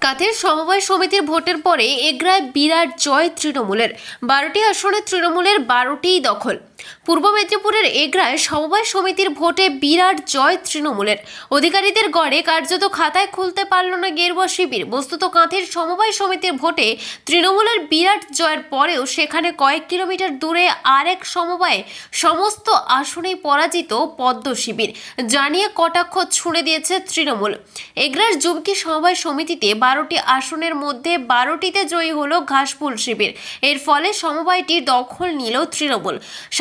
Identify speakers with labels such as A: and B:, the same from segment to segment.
A: কাঁথের সমবায় সমিতির ভোটের পরে এগরায় বিরাট জয় তৃণমূলের। বারোটি আসনে তৃণমূলের বারোটিই দখল। পূর্ব মেদিনীপুরের এগ্রায় সমবায় সমিতির ভোটে বিরাট জয় তৃণমূলের। অধিকারীদের গড়ে কার্যত খাতায় খুলতে পারল না গেরুয়া শিবির। বস্তুত কাঁথের সমবায় সমিতির ভোটে তৃণমূলের বিরাট জয়ের পরেও সেখানে কয়েক কিলোমিটার দূরে আরেক সমবায়ে সমস্ত আসনেই পরাজিত পদ্ম শিবির। জানিয়ে কটাক্ষ ছুঁড়ে দিয়েছে তৃণমূল। এগ্রার জুমকি সমবায় সমিতিতে বারোটি আসনের মধ্যে বারোটিতে জয়ী হলো ঘাসফুল শিবির। এর ফলে সমবায়টি দখল নিল তৃণমূল।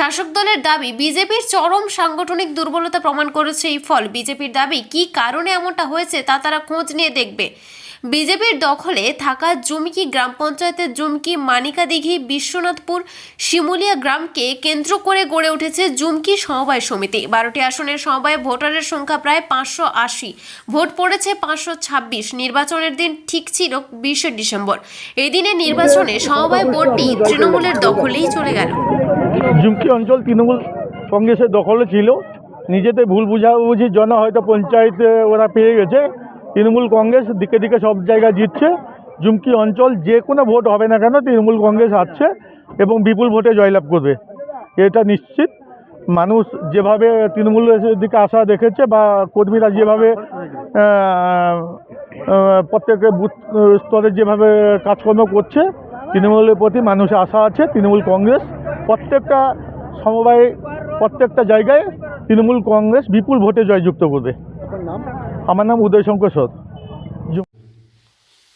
A: শাসক দলের দাবি, বিজেপির চরম সাংগঠনিক দুর্বলতা প্রমাণ করেছে এই ফল। বিজেপির দাবি, কি কারণে এমনটা হয়েছে তা তারা খোঁজ নিয়ে দেখবে। বিজেপির দখলে থাকা জুমকি গ্রাম পঞ্চায়েতের জুমকি মানিকাদিঘি বিশ্বনাথপুর শিমুলিয়া গ্রামকে কেন্দ্র করে গড়ে উঠেছে জুমকি সমবায় সমিতি। বারোটি আসনের সমবায় ভোটারের সংখ্যা প্রায় পাঁচশো আশি। ভোট পড়েছে পাঁচশো ছাব্বিশ। নির্বাচনের দিন ঠিক ছিল বিশে ডিসেম্বর। এই দিনে নির্বাচনে সমবায় বোর্ডটি তৃণমূলের দখলেই চলে গেল।
B: ঝুমকি অঞ্চল তৃণমূল কংগ্রেসের দখলে ছিল। নিজেতে ভুল বুঝাবুঝির জন্য হয়তো পঞ্চায়েতে ওরা পেয়ে গেছে। তৃণমূল কংগ্রেস দিকে দিকে সব জায়গায় জিতছে। ঝুমকি অঞ্চল যে কোনো ভোট হবে না কেন তৃণমূল কংগ্রেস আসছে এবং বিপুল ভোটে জয়লাভ করবে। এটা নিশ্চিত। মানুষ যেভাবে তৃণমূলের দিকে আশা দেখেছে বা কর্মীরা যেভাবে প্রত্যেকের বুথ স্তরে যেভাবে কাজকর্ম করছে, তৃণমূলের প্রতি মানুষের আশা আছে। তৃণমূল কংগ্রেস প্রত্যেকটা সমবায় প্রত্যেকটা জায়গায় তৃণমূল কংগ্রেস বিপুল ভোটে জয়যুক্ত করবে। আমার নাম উদয় শঙ্কর সর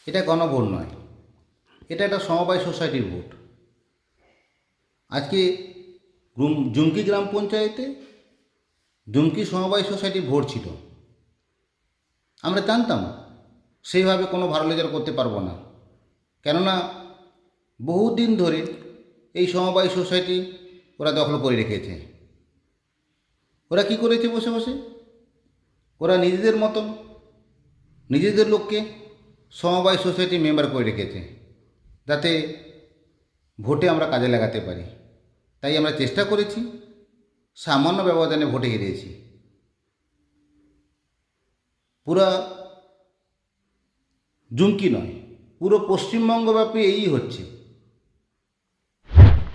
C: এটা গণভোট নয়। এটা একটা সমবায় সোসাইটির ভোট। আজকে জুমকি গ্রাম পঞ্চায়েতে জুমকি সমবায় সোসাইটির ভোট ছিল। আমরা জানতাম সেইভাবে কোনো ভালো রেজাল্ট করতে পারব না। কেননা বহুদিন ধরে এই সমবায় সোসাইটি ওরা দখল করে রেখেছে। ওরা কি করেছে বসে বসে? ওরা নিজেদের মতন, নিজেদের লোককে সমবায় সোসাইটি মেম্বার করে রেখেছে, যাতে ভোটে আমরা কাজে লাগাতে পারি। তাই আমরা চেষ্টা করেছি, সামান্য ব্যবধানে ভোটে হেরিয়েছি পুরা জুমকি নয়, পুরো পশ্চিমবঙ্গব্যাপী এই হচ্ছে।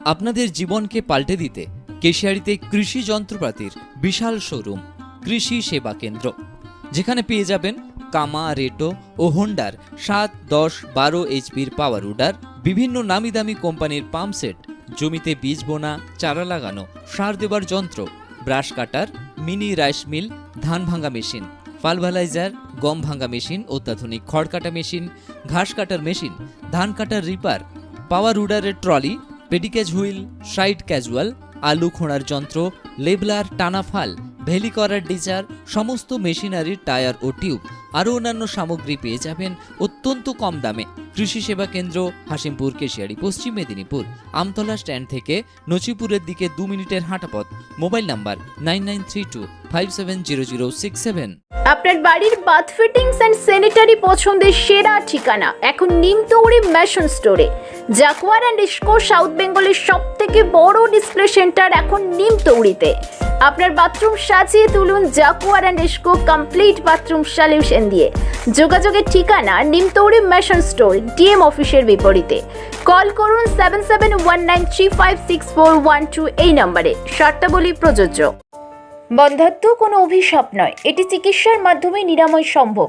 D: আপনাদের জীবনকে পাল্টে দিতে কেশিয়ারিতে কৃষি যন্ত্রপাতির বিশাল শোরুম, কৃষি সেবা কেন্দ্র। যেখানে পেয়ে যাবেন কামা, রেটো ও হোন্ডার সাত, দশ, বারো এইচপির পাওয়ার উডার, বিভিন্ন নামি দামি কোম্পানির পাম্প সেট, জমিতে বীজ বোনা, চারা লাগানো, সার দেবার যন্ত্র, brush cutter, mini rice mill, ধান ভাঙা মেশিন পালভালাইজার গম ভাঙা মেশিন, অত্যাধুনিক খড় কাটা মেশিন, ঘাস কাটার মেশিন, ধান কাটার রিপার, পাওয়ার উডারের ট্রলি পেডিকেজ হুইল সাইড ক্যাজুয়াল আলু খোঁড়ার যন্ত্র লেবলার টানা ফাল ভেলি করার ডিজার, সমস্ত মেশিনারির টায়ার ও টিউব আরও অন্যান্য সামগ্রী পেয়ে যাবেন অত্যন্ত কম দামে। কৃষি সেবা কেন্দ্র হাসিমপুর কেশিয়ারি, পশ্চিম মেদিনীপুর। আমতলা স্ট্যান্ড থেকে নচিপুরের দিকে দু মিনিটের হাঁটাপথ। Mobile number nine nine three two five seven zero zero six seven.
E: আপনার বাড়ির বাথ ফিটিংস অ্যান্ড স্যানিটারি পছন্দের সেরা ঠিকানা এখন নিমতৌড়ি ম্যাশন স্টোরে। জাকুয়ার অ্যান্ড ইস্কো সাউথ বেঙ্গলের সব থেকে বড় ডিসপ্লে সেন্টার এখন নিমতৌড়িতে আপনার বাথরুম সাজিয়ে তুলুন Jaquar and Essco complete bathroom solution দিয়ে। যোগাযোগের ঠিকানা নিমতৌড়ি মেশন স্টোর ডিএম অফিসের বিপরীতে। কল করুন seven seven one nine three five six four one two এই নম্বরে। শর্তাবলী প্রযোজ্য। বন্ধাত্ম কোনো অভিশাপ নয়। এটি চিকিৎসার মাধ্যমে নিরাময় সম্ভব।